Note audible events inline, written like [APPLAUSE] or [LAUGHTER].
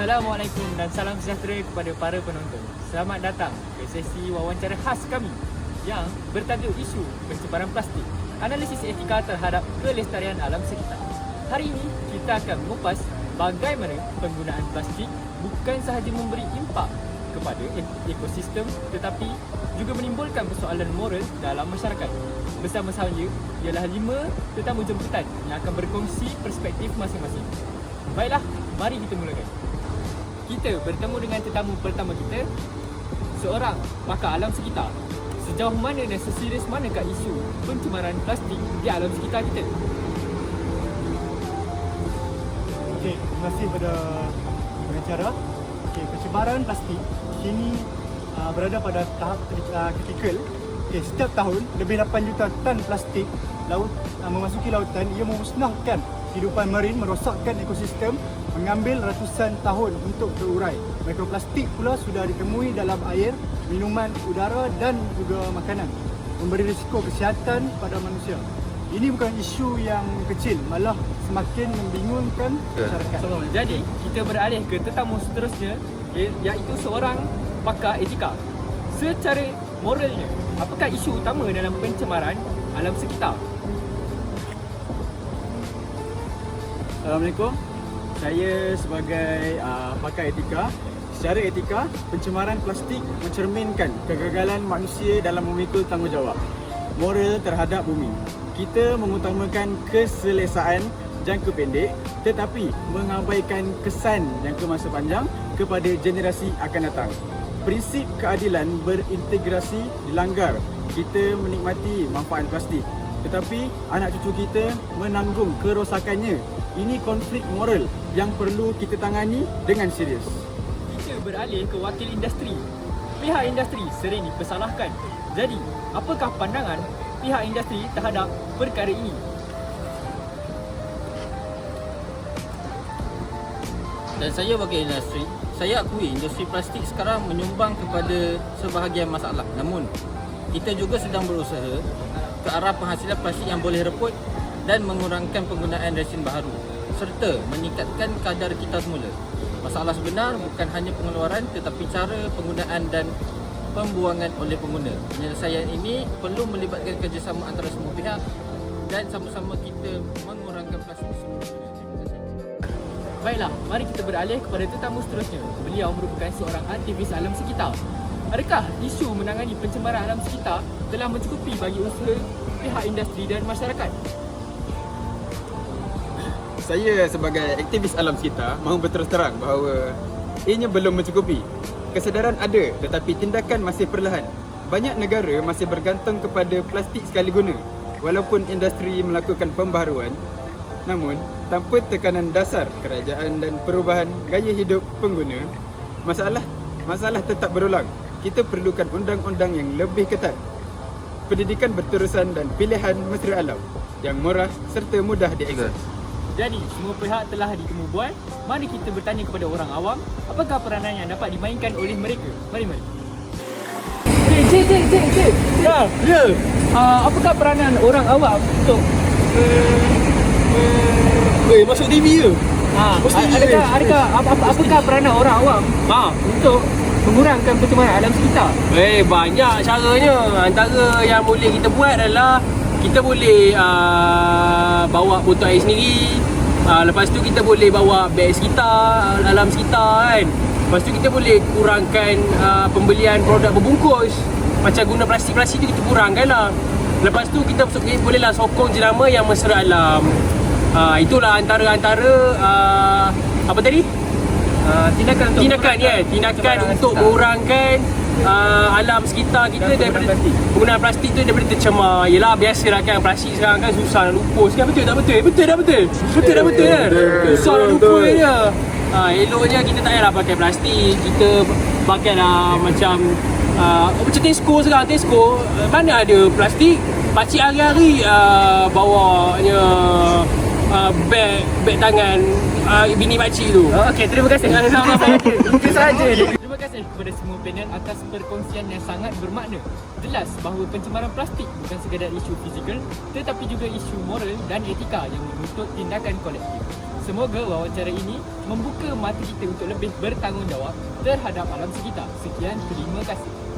Assalamualaikum dan salam sejahtera kepada para penonton. Selamat datang ke sesi wawancara khas kami yang bertajuk isu pencemaran plastik, analisis etika terhadap kelestarian alam sekitar. Hari ini kita akan mengupas bagaimana penggunaan plastik bukan sahaja memberi impak kepada ek- ekosistem tetapi juga menimbulkan persoalan moral dalam masyarakat. Bersama saya ialah lima tetamu jemputan yang akan berkongsi perspektif masing-masing. Baiklah, mari kita mulakan. Kita bertemu dengan tetamu pertama kita, seorang pakar alam sekitar. Sejauh mana dan seserius manakah isu pencemaran plastik di alam sekitar kita? Okey, terima kasih kepada pengacara. Okey, pencemaran plastik kini uh, berada pada tahap uh, kritikal. Okey, setiap tahun lebih 8 juta tan plastik laut uh, memasuki lautan ia memusnahkan kehidupan marin, merosakkan ekosistem, mengambil ratusan tahun untuk terurai. Mikroplastik pula sudah ditemui dalam air, minuman, udara dan juga makanan. Memberi risiko kesihatan pada manusia. Ini bukan isu yang kecil, malah semakin membingungkan masyarakat. So, jadi kita beralih ke tetamu seterusnya i- iaitu seorang pakar etika. Secara moralnya, apakah isu utama dalam pencemaran alam sekitar? Assalamualaikum. Saya sebagai uh, pakar etika, secara etika, pencemaran plastik mencerminkan kegagalan manusia dalam memikul tanggungjawab moral terhadap bumi. Kita mengutamakan keselesaan jangka pendek tetapi mengabaikan kesan jangka masa panjang kepada generasi akan datang. Prinsip keadilan berintegrasi dilanggar. Kita menikmati manfaat plastik tetapi anak cucu kita menanggung kerosakannya. Ini konflik moral yang perlu kita tangani dengan serius. Kita beralih ke wakil industri. Pihak industri sering dipersalahkan. Jadi, apakah pandangan pihak industri terhadap perkara ini? Dan saya bagi industri, saya akui industri plastik sekarang menyumbang kepada sebahagian masalah. Namun, kita juga sedang berusaha ke arah penghasilan plastik yang boleh reput dan mengurangkan penggunaan resin baharu serta meningkatkan kadar kita semula. Masalah sebenar bukan hanya pengeluaran tetapi cara penggunaan dan pembuangan oleh pengguna. Penyelesaian ini perlu melibatkan kerjasama antara semua pihak dan sama-sama kita mengurangkan plastik semula. Baiklah, mari kita beralih kepada tetamu seterusnya. Beliau merupakan seorang aktivis alam sekitar. Adakah isu menangani pencemaran alam sekitar telah mencukupi bagi usaha pihak industri dan masyarakat? Saya sebagai aktivis alam sekitar mahu berterus terang bahawa ianya belum mencukupi. Kesedaran ada tetapi tindakan masih perlahan. Banyak negara masih bergantung kepada plastik sekali guna. Walaupun industri melakukan pembaharuan, namun tanpa tekanan dasar kerajaan dan perubahan gaya hidup pengguna, masalah masalah tetap berulang. Kita perlukan undang-undang yang lebih ketat. Pendidikan berterusan dan pilihan mesra alam yang murah serta mudah diakses. Jadi, semua pihak telah ditemu buat. Mari kita bertanya kepada orang awam, apakah peranan yang dapat dimainkan oleh mereka? Mari, mari. Cik, cik, cik, cik, cik. Ya, ya. Uh, apakah peranan orang awam untuk Weh, masuk TV ke? Ha, Mesti adakah, eh. adakah apa, apa, apakah peranan orang awam ha, untuk mengurangkan pencemaran alam sekitar? Eh banyak caranya. Antara yang boleh kita buat adalah kita boleh uh, bawa botol air sendiri. Uh, lepas tu kita boleh bawa beg sekitar, alam sekitar kan. Lepas tu kita boleh kurangkan uh, pembelian produk berbungkus. Macam guna plastik-plastik tu kita kurangkan lah. Lepas tu kita bolehlah sokong jenama yang mesra alam. Uh, itulah antara-antara uh, apa tadi? Uh, tindakan untuk tindakan ya tindakan untuk mengurangkan uh, alam sekitar kita Dan daripada plastik. penggunaan plastik tu daripada tercemar. Yelah biasalah kan plastik sekarang kan susah nak lupus kan betul tak betul? Eh, betul tak betul? Betul tak betul kan susah nak lupus dia ha, eloknya kita tak payahlah pakai plastik. Kita pakai lah macam uh, macam Tesco sekarang. Tesco uh, mana ada plastik? Pakcik hari-hari uh, bawanya uh, beg beg tangan uh, bini pakcik tu. Oh, Okey, [LAUGHS] terima kasih. Itu sahaja. Terima kasih kepada semua panel atas perkongsian yang sangat bermakna. Jelas bahawa pencemaran plastik bukan sekadar isu fizikal tetapi juga isu moral dan etika yang menuntut tindakan kolektif. Semoga wawancara ini membuka mata kita untuk lebih bertanggungjawab terhadap alam sekitar. Sekian, terima kasih.